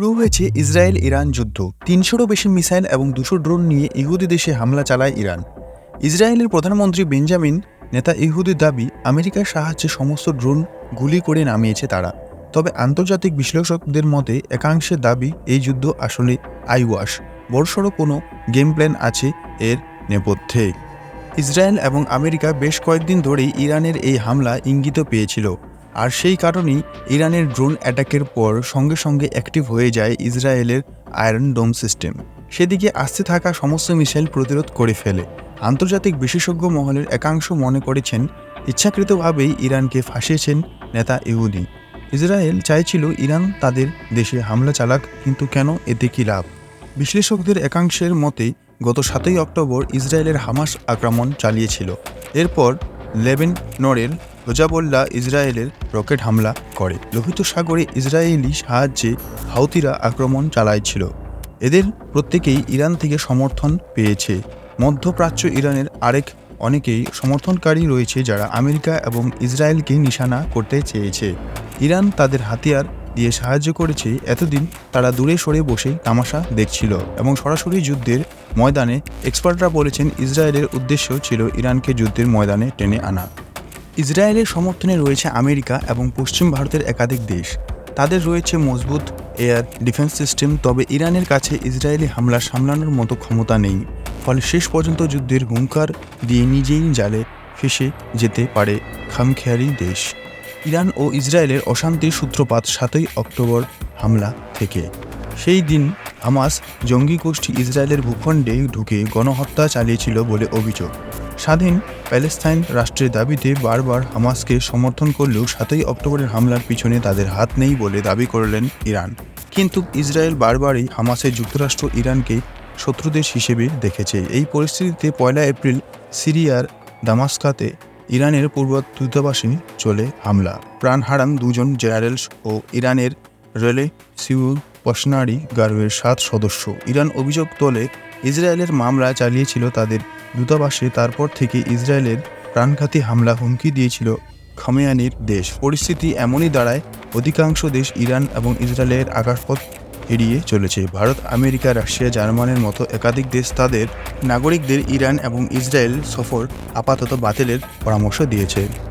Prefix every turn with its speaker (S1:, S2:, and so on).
S1: শুরু হয়েছে Israel Iran যুদ্ধ। তিনশোরও বেশি মিসাইল এবং দুশো ড্রোন নিয়ে ইহুদি দেশে হামলা চালায় ইরান। ইসরায়েলের প্রধানমন্ত্রী বেঞ্জামিন নেতা ইহুদির দাবি, আমেরিকার সাহায্যে সমস্ত ড্রোন গুলি করে নামিয়েছে তারা। তবে আন্তর্জাতিক বিশ্লেষকদের মতে, একাংশের দাবি, এই যুদ্ধ আসলে আইওয়াশ। বড়সড় কোনো গেম প্ল্যান আছে এর নেপথ্যে। ইসরায়েল এবং আমেরিকা বেশ কয়েকদিন ধরেই ইরানের এই হামলা ইঙ্গিত পেয়েছিল। আর সেই কারণেই ইরানের ড্রোন অ্যাটাকের পর সঙ্গে সঙ্গে অ্যাক্টিভ হয়ে যায় ইসরায়েলের আয়রন ডোম সিস্টেম। সেদিকে আসতে থাকা সমস্ত মিসাইল প্রতিরোধ করে ফেলে। আন্তর্জাতিক বিশেষজ্ঞ মহলের একাংশ মনে করেছেন, ইচ্ছাকৃতভাবেই ইরানকে ফাঁসিয়েছেন নেতা ইহুদি। ইসরায়েল চাইছিল ইরান তাদের দেশে হামলা চালাক, কিন্তু কেন এতে কী লাভ? বিশ্লেষকদের একাংশের মতে, গত সাতই অক্টোবর ইসরায়েলের হামাস আক্রমণ চালিয়েছিল। এরপর লেবেন রোজাবল্লা ইসরায়েলের রকেট হামলা করে। লোহিত সাগরে ইসরায়েলি সাহায্যে হাউতিরা আক্রমণ চালাইছিল। এদের প্রত্যেকেই ইরান থেকে সমর্থন পেয়েছে। মধ্যপ্রাচ্য ইরানের আরেক অনেকেই সমর্থনকারী রয়েছে যারা আমেরিকা এবং ইসরায়েলকে নিশানা করতে চেয়েছে। ইরান তাদের হাতিয়ার দিয়ে সাহায্য করেছে। এতদিন তারা দূরে সরে বসে তামাশা দেখছিল এবং সরাসরি যুদ্ধের ময়দানে, এক্সপার্টরা বলেছেন, ইসরায়েলের উদ্দেশ্য ছিল ইরানকে যুদ্ধের ময়দানে টেনে আনা। ইসরায়েলের সমর্থনে রয়েছে আমেরিকা এবং পশ্চিম ভারতের একাধিক দেশ। তাদের রয়েছে মজবুত এয়ার ডিফেন্স সিস্টেম, তবে ইরানের কাছে ইসরায়েলি হামলা সামলানোর মতো ক্ষমতা নেই। ফলে শেষ পর্যন্ত যুদ্ধের হুঙ্কার দিয়ে নিজেই জালে ফেসে যেতে পারে খামখেয়ালি দেশ। ইরান ও ইসরায়েলের অশান্তির সূত্রপাত সাতই অক্টোবর হামলা থেকে। সেই দিন হামাস জঙ্গি গোষ্ঠী ইসরায়েলের ভূখণ্ডে ঢুকে গণহত্যা চালিয়েছিল বলে অভিযোগ। স্বাধীন প্যালেস্তাইন রাষ্ট্রের দাবিতে বারবার হামাসকে সমর্থন করলেও সাতই অক্টোবরের হামলার পিছনে তাদের হাত নেই বলে দাবি করলেন ইরান। কিন্তু ইসরায়েল বারবারই হামাসের যুক্তরাষ্ট্র ইরানকে শত্রুদেশ হিসেবে দেখেছে। এই পরিস্থিতিতে পয়লা এপ্রিল সিরিয়ার দামাস্কাতে ইরানের পূর্ব দূতাবাসে চলে হামলা। প্রাণ হারান দুজন জেনারেল ও ইরানের রেলে সিউল পশনারি গার্ভের সাত সদস্য। ইরান অভিযোগ তোলে, ইসরায়েলের মামলা চালিয়েছিল তাদের দূতাবাসে, তারপর থেকে ইসরায়েলের প্রাণঘাতী হামলা হুমকি দিয়েছিল খামেয়ানির দেশ। পরিস্থিতি এমনই দাঁড়ায়, অধিকাংশ দেশ ইরান এবং ইসরায়েলের আকাশপথ এড়িয়ে চলেছে। ভারত, আমেরিকা, রাশিয়া, জার্মানির মতো একাধিক দেশ তাদের নাগরিকদের ইরান এবং ইসরায়েল সফর আপাতত বাতিলের পরামর্শ দিয়েছে।